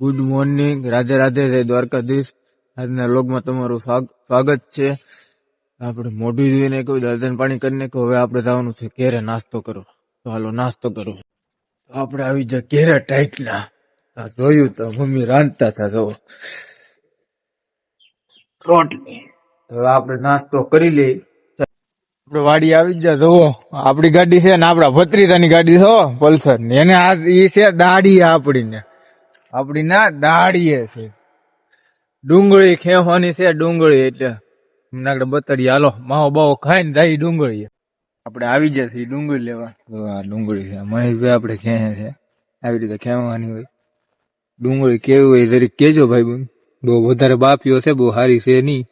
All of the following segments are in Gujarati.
Good morning. રાધે રાધે, જય દ્વારકાધીશ. આજના લોગમાં તમારું સ્વાગત છે. આપણે મોઢું જોઈને કહ્યું દર્દન પાણી કરીને કે હવે આપણે જવાનું છે કેરે નાસ્તો કરો તો હાલો, નાસ્તો કરો. આપણે આવી જાય કેરે ટાઈટના જોયું તો મમ્મી રાંધતા હતા, જો. રોટલી. તો આપણે નાસ્તો કરી લઈએ. આપડે વાડી આવી જ જા જોવો આપડી ગાડી છે ને આપડા ભત્રીજાની ગાડી છે પલ્સરની એને આ, ઈ છે દાડી આપડી ને આપડી ના દાડીએ છે. ડુંગળી ખેવાની છે ડુંગળી એટલે. નાગડે બતરી હાલો, માવો બાવો ખાઈને જાય ડુંગળી આપણે આવી જશે ડુંગળી લેવા. તો આ ડુંગળી છે. મહેશભાઈ આપણે ખેંચે છે. આવી રીતે ખેવાની હોય. ડુંગળી કેવી હોય જરીક કેજો ભાઈ બન બહુ વધારે બાપીઓ છે, બહુ સારી છે નહીં.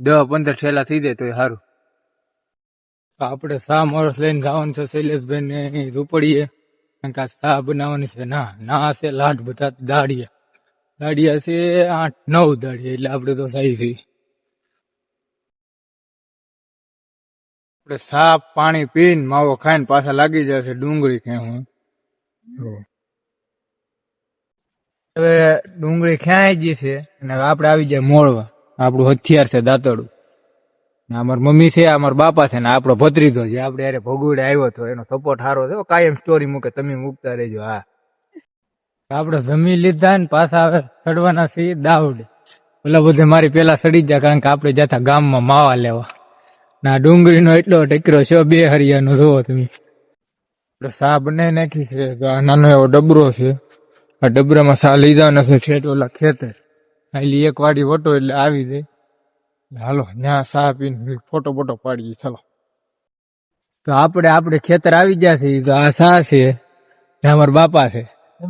દસ પંદર ઠેલા થઈ જાય તો સારું આપણે સા મોરસ લઈને જવાનું છે શૈલેષભાઈ ને રૂપડીએ. કારણ કે આ સા બનાવવાની છે. ના ના છે લાટ બધા દાડિયા. દાડિયા છે આઠ નવ દાડિયા એટલે આપણે તો થાય છે. આપણે સાફ પાણી પીને માવો ખાઈને પાછા લાગી જશે ડુંગળી ખેવું હવે ડુંગળી ખેંચી ગઈ છે? અને આપણે આવી જાય મોળવા આપણું હથિયાર છે દાંતડું. અમાર મમ્મી છે, અમાર બાપા છે ને આપણો ભત્રીજો છે. આપણે યારે ભોગવડે આવ્યો હતો એનો સપોર્ટ સારો થયો કાયમ સ્ટોરી મૂકે, તમે મૂકતા રહેજો, હા. આપણે જમી લીધા ને પાછા હવે ચડવાના છીએ દાવડ પેલા બધે મારી પેલા સડી જાય કારણ કે આપણે જતા ગામમાં માવા લેવા. ના ડુંગળીનો એટલો ટેકરો છે બે હરિયાનો જોવો તમે. સા બનાવી નાખી છે નાનો એવો ડબરો છે. આ ડબરામાં સા લીધા નથી ઠેઠ ઓલા ખેતર. આલી એક વાડી વટો એટલે આવી જાય. હાલો ત્યાં સા પીને ફોટો બોટો પાડીએ ચાલો. તો આપણે આપણે ખેતર આવી ગયા છે તો આ સા છે અમારા બાપા છે.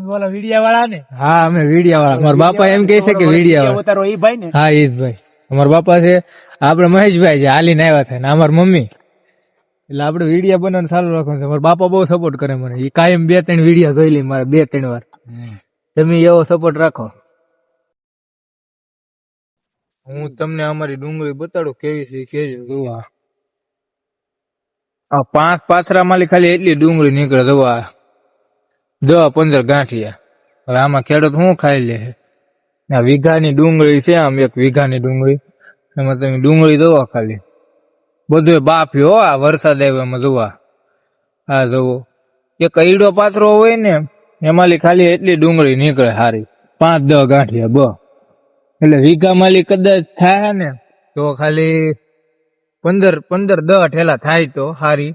બોલો વિડિયા વાળા ને? હા અમે વીડિયા વાળા અમારા બાપા એમ કહે છે કે વીડિયા વાળા ભાઈ ને? હા ઈ ભાઈ. અમારા બાપા છે આપણે મહેશભાઈ છે હાલીને આવ્યા થાય ને અમારી મમ્મી. એટલે આપણે વિડીયા બનાવવાનું ચાલુ રાખવાનું છે. મારા બાપા બહુ સપોર્ટ કરે મને. એ કાયમ બે ત્રણ વિડિયા જોઈ લે મારે બે ત્રણ વાર તમે એવો સપોર્ટ રાખો. હું તમને અમારી ડુંગળી બતાડું, કેવી છે કેજો જોવા આ. પાંચ પાથરા માલી ખાલી એટલી ડુંગળી નીકળે જોવા દસ પંદર ગાંઠિયા. હવે આમાં ખેડૂત શું ખાઈ લે આ વીઘાની ડુંગળી છે આમ, એક વીઘાની ડુંગળી. એમાં તમે ડુંગળી જોવા ખાલી. બધું બાફ્યો આ વરસાદ આવ્યો એમાં જોવા આ. જોવો એક ઈડો પાથરો હોય ને, એમાં ખાલી એટલી ડુંગળી નીકળે સારી પાંચ દસ ગાંઠિયા બ એટલે વીઘા માલી કદાચ થાય ને, તો ખાલી પંદર પંદર, દહ ઠેલા થાય તો સારી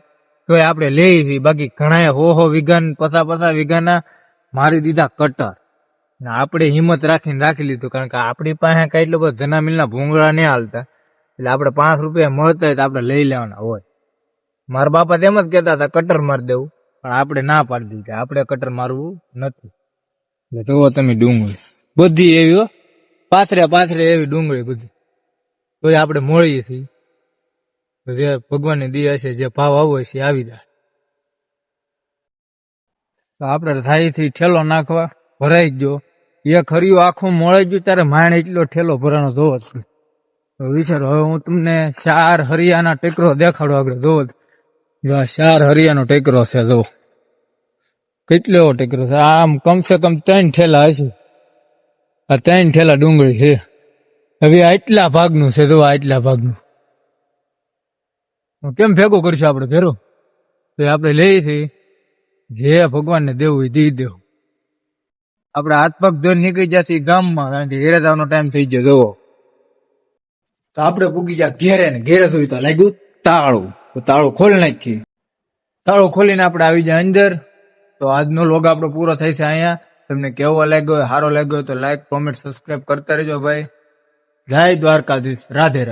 તો આપણે લઈ છીએ બાકી ઘણા હો હો વિઘાન, પસા પસા વીઘાના મારી દીધા કટર. ને આપણે હિંમત રાખીને રાખી લીધું, કારણ કે આપણી પાસે કઈ લોકો જનામિલના ભૂંગળા નહીં હાલતા. એટલે આપણે પાંચ રૂપિયા મળતા હોય તો આપણે લઈ લેવાના હોય. મારા બાપા તેમ જ કહેતા હતા, કટર મારી દેવું. પણ આપણે ના પાડી દીધી. આપણે કટર મારવું નથી. એટલે જોવો તમે ડુંગળી. બધી એવી હો. પાથરે પાથરે એવી ડુંગળી બધી. તો આપણે મળીએ છીએ. જે ભગવાનની દયા છે, જે ભાવ આવો છે આવી જાય. તો આપણે થાયથી ઠેલો નાખવા, ભરાઈ ગયો. એક હરિયું આખું મળે ગયું, ત્યારે માણ એટલો ઠેલો ભરાનો જોવો છે વિચારો, હવે હું તમને ચાર હરિયાના ટેકરો દેખાડો આગળ, જોવો જ. આ ચાર હરિયાનો ટેકરો છે જો કેટલો ટેકરો છે? આમ કમસે કમ ત્રણ ઠેલા હશે. આ ત્રણ થેલા ડુંગળી છે. હવે આ એટલા ભાગનું છે તો આ એટલા ભાગનું. કેમ ભેગો કરશું આપણે ફેરો તો આપણે લઈએ છીએ. જે ભગવાનને દેવું એ દી દેવું. આપણે હાથ પગ ધોઈ નીકળી જશે ગામમાં, કારણ કે ઘેરે જવાનો ટાઈમ થઈ ગયો જોવો તો આપણે પૂગી ગયા ઘેરે ને ઘેરે જોયું તો લાગ્યું તાળું. તો તાળું ખોલી નાખી તાળું ખોલીને આપણે આવી જાય અંદર. તો આજનો લોગ આપણો પૂરો થાય છે અહીંયા. તમને કેવો લાગ્યો હારો લાગ્યો તો લાઈક કોમેન્ટ સબસ્ક્રાઇબ કરતા રહેજો ભાઈ. જય દ્વારકાધીશ. રાધે રાધે.